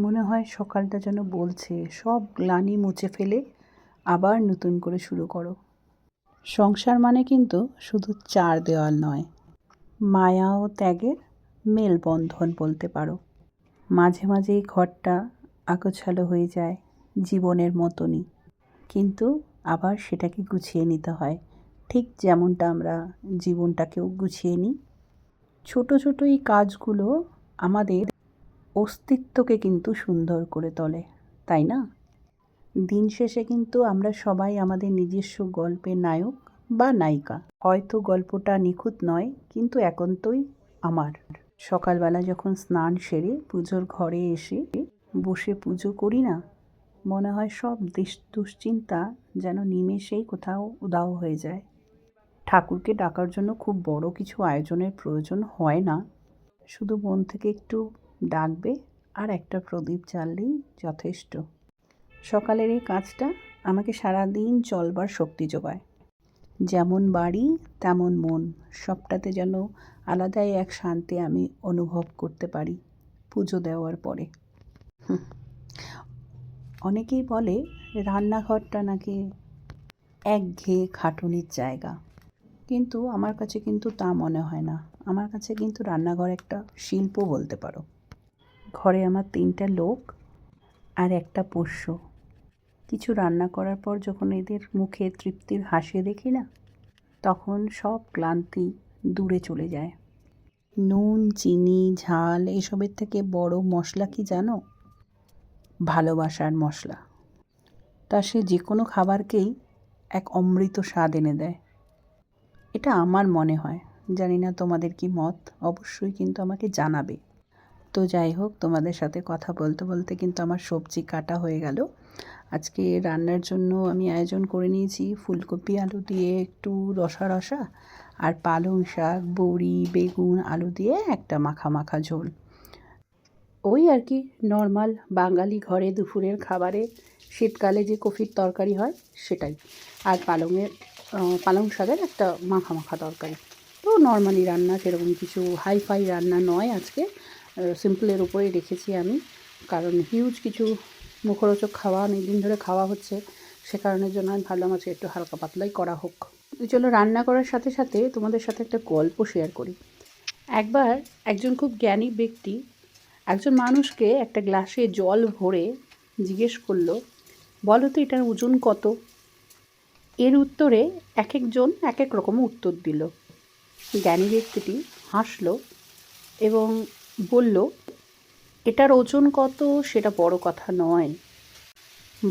মনে হয় সকালটা যেন বলছে, সব গ্লানি মুছে ফেলে আবার নতুন করে শুরু করো। সংসার মানে কিন্তু শুধু চার দেওয়াল নয়, মায়া ও ত্যাগের মেলবন্ধন বলতে পারো। মাঝে মাঝে এই ঘরটা আগোছালো হয়ে যায় জীবনের মতনই, কিন্তু আবার সেটাকে গুছিয়ে নিতে হয়। ঠিক যেমনটা আমরা জীবনটাকেও গুছিয়ে নিই। ছোট ছোট এই কাজগুলো আমাদের অস্তিত্বকে কিন্তু সুন্দর করে তোলে, তাই না? দিন শেষে কিন্তু আমরা সবাই আমাদের নিজস্ব গল্পের নায়ক বা নায়িকা। হয়তো গল্পটা নিখুঁত নয়, কিন্তু একান্তই আমার। সকালবেলা যখন স্নান সেরে পুজোর ঘরে এসে বসে পুজো করি না, মনে হয় সব দুশ্চিন্তা যেন নিমেষেই কোথাও উদাও হয়ে যায়। ঠাকুরকে ডাকার জন্য খুব বড় কিছু আয়োজনের প্রয়োজন হয় না। শুধু মন থেকে একটু ডাকবে আর একটা প্রদীপ জ্বাললেই যথেষ্ট। সকালের এই কাজটা আমাকে সারাদিন চলবার শক্তি যোগায়। যেমন বাড়ি, তেমন মন। সবটাতে যেন আলাদাই এক শান্তি আমি অনুভব করতে পারি পুজো দেওয়ার পরে। অনেকেই বলে, রান্নাঘরটা নাকি একঘেয়ে খাটুনির জায়গা। কিন্তু আমার কাছে কিন্তু তা মনে হয় না। আমার কাছে কিন্তু রান্নাঘর একটা শিল্প বলতে পারো। ঘরে আমার তিনটা লোক আর একটা পোষ্য। কিছু রান্না করার পর যখন এদের মুখে তৃপ্তির হাসি দেখি না, তখন সব ক্লান্তি দূরে চলে যায়। নুন, চিনি, ঝাল, এসবের থেকে বড় মশলা কি জানো? ভালোবাসার মশলা। তা সে যে কোনো খাবারকেই এক অমৃত স্বাদ এনে দেয়। এটা আমার মনে হয়। জানি না তোমাদের কি মত, অবশ্যই কিন্তু আমাকে জানাবে। তো যাই হোক, তোমাদের সাথে কথা বলতে বলতে কিন্তু আমার সবজি কাটা হয়ে গেল। আজকে রান্নার জন্য আমি আয়োজন করে নিয়েছি ফুলকপি, আলু দিয়ে একটু রসা রসা আর পালং শাক, বড়ি, বেগুন, আলু দিয়ে একটা মাখা মাখা ঝোল। ওই আর কি, নর্মাল বাঙালি ঘরে দুপুরের খাবারে শীতকালে যে কফির তরকারি হয় সেটাই। আর পালংয়ের পালং শাকের একটা মাখা মাখা তরকারি। তো নর্মালি রান্না, সেরকম কিছু হাই ফাই রান্না নয় আজকে। সিম্পলের উপরে রেখেছি আমি। কারণ হিউজ কিছু মুখরোচক খাওয়া অনেক দিন ধরে খাওয়া হচ্ছে, সে কারণের জন্য আমি ভাবলাম আজকে একটু হালকা পাতলাই করা হোক। চলো রান্না করার সাথে সাথে তোমাদের সাথে একটা গল্প শেয়ার করি। একবার একজন খুব জ্ঞানী ব্যক্তি একজন মানুষকে একটা গ্লাসে জল ভরে জিজ্ঞেস করল, বলো তো এটার ওজন কত? এর উত্তরে এক একজন এক এক রকম উত্তর দিল। জ্ঞানী ব্যক্তিটি হাসলো এবং বলল, এটার ওজন কত? সেটা বড় কথা নয়।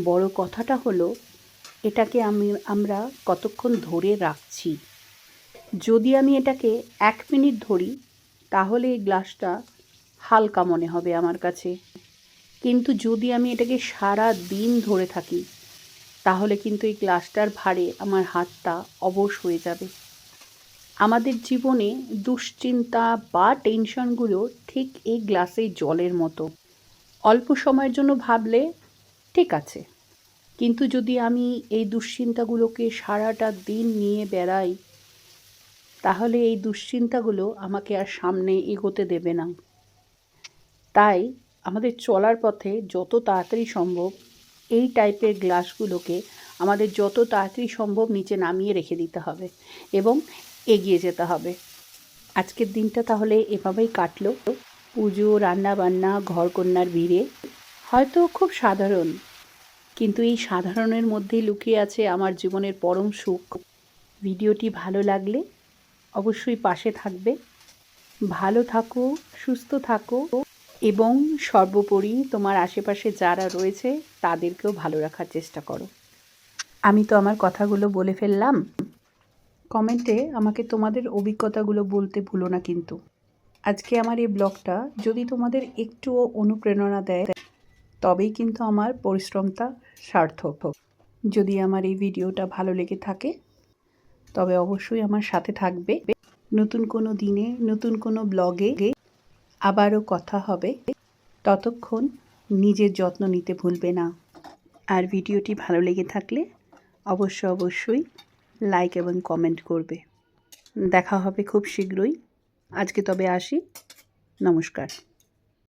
বড় কথাটা হলো, এটাকে আমি, আমরা কতক্ষণ ধরে রাখছি? যদি আমি এটাকে এক মিনিট ধরি, তাহলে এই গ্লাসটা হালকা মনে হবে আমার কাছে। কিন্তু যদি আমি এটাকে সারা দিন ধরে থাকি, তাহলে কিন্তু এই গ্লাসটার ভারে আমার হাতটা অবশ হয়ে যাবে। আমাদের জীবনে দুশ্চিন্তা বা টেনশনগুলো ঠিক এই গ্লাসে জলের মতো। অল্প সময়ের জন্য ভাবলে ঠিক আছে। কিন্তু যদি আমি এই দুশ্চিন্তাগুলোকে সারাটা দিন নিয়ে বেড়াই, তাহলে এই দুশ্চিন্তাগুলো আমাকে আর সামনে এগোতে দেবে না। তাই আমাদের চলার পথে যত তাড়াতাড়ি সম্ভব এই টাইপের গ্লাসগুলোকে আমাদের যত তাড়াতাড়ি সম্ভব নিচে নামিয়ে রেখে দিতে হবে এবং এগিয়ে যেতে হবে। আজকের দিনটা তাহলে এভাবেই কাটলো। পুজো রান্না বান্না ঘরকন্যার ভিড়ে হয়তো খুব সাধারণ। কিন্তু এই সাধারণের মধ্যেই লুকিয়ে আছে আমার জীবনের পরম সুখ। ভিডিওটি ভালো লাগলে অবশ্যই পাশে থাকবে। ভালো থাকো, সুস্থ থাকো এবং সর্বোপরি তোমার আশেপাশে যারা রয়েছে তাদেরকেও ভালো রাখার চেষ্টা করো। আমি তো আমার কথাগুলো বলে ফেললাম। কমেন্টে আমাকে তোমাদের অভিজ্ঞতাগুলো বলতে ভুলো না কিন্তু। আজকে আমার এই ব্লগটা যদি তোমাদের একটুও অনুপ্রেরণা দেয়, তবেই কিন্তু আমার পরিশ্রমটা সার্থক হোক। যদি আমার এই ভিডিওটা ভালো লেগে থাকে, তবে অবশ্যই আমার সাথে থাকবে। নতুন কোনো দিনে, নতুন কোনো ব্লগে আবারও কথা হবে। ততক্ষণ নিজের যত্ন নিতে ভুলবে না। আর ভিডিওটি ভালো লেগে থাকলে অবশ্য অবশ্যই লাইক এবং কমেন্ট করবে। দেখা হবে খুব শীঘ্রই। আজকে তবে আসি। নমস্কার।